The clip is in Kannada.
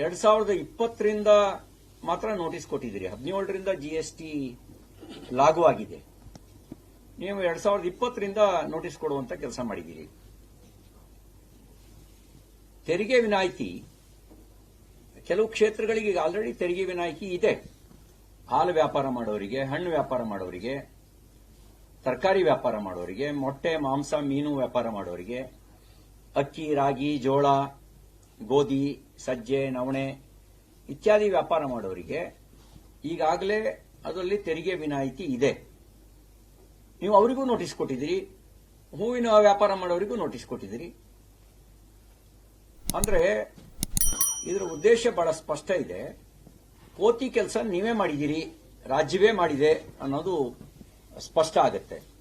ಎರಡ್ ಸಾವಿರದ ಇಪ್ಪತ್ತರಿಂದ ಮಾತ್ರ ನೋಟಿಸ್ ಕೊಟ್ಟಿದ್ದೀರಿ. ಹದಿನೇಳರಿಂದ ಜಿ ಎಸ್ ಟಿ ಲಾಗು ಆಗಿದೆ ನೀವು ಎರಡ್ ಸಾವಿರದ ಇಪ್ಪತ್ತರಿಂದ ನೋಟಿಸ್ ಕೊಡುವಂತ ಕೆಲಸ ಮಾಡಿದ್ದೀರಿ. ತೆರಿಗೆ ವಿನಾಯಿತಿ, ಕೆಲವು ಕ್ಷೇತ್ರಗಳಿಗೆ ಈಗ ಆಲ್ರೆಡಿ ತೆರಿಗೆ ವಿನಾಯಿತಿ ಇದೆ. ಹಾಲು ವ್ಯಾಪಾರ ಮಾಡೋರಿಗೆ, ಹಣ್ಣು ವ್ಯಾಪಾರ ಮಾಡೋರಿಗೆ, ತರಕಾರಿ ವ್ಯಾಪಾರ ಮಾಡೋರಿಗೆ, ಮೊಟ್ಟೆ, ಮಾಂಸ, ಮೀನು ವ್ಯಾಪಾರ ಮಾಡೋರಿಗೆ, ಅಕ್ಕಿ, ರಾಗಿ, ಜೋಳ ಗೋಧಿ, ಸಜ್ಜೆ, ನವಣೆ ಇತ್ಯಾದಿ ವ್ಯಾಪಾರ ಮಾಡೋರಿಗೆ ಈಗಾಗಲೇ ಅದರಲ್ಲಿ ತೆರಿಗೆ ವಿನಾಯಿತಿ ಇದೆ. ನೀವು ಅವರಿಗೂ ನೋಟಿಸ್ ಕೊಟ್ಟಿದ್ದೀರಿ, ಹೂವಿನ ವ್ಯಾಪಾರ ಮಾಡೋರಿಗೂ ನೋಟಿಸ್ ಕೊಟ್ಟಿದ್ದೀರಿ. ಅಂದ್ರೆ ಇದರ ಉದ್ದೇಶ ಬಹಳ ಸ್ಪಷ್ಟ ಇದೆ. ಕೋತಿ ಕೆಲಸ ನೀವೇ ಮಾಡಿದ್ದೀರಿ, ರಾಜ್ಯವೇ ಮಾಡಿದೆ ಅನ್ನೋದು ಸ್ಪಷ್ಟ ಆಗುತ್ತೆ.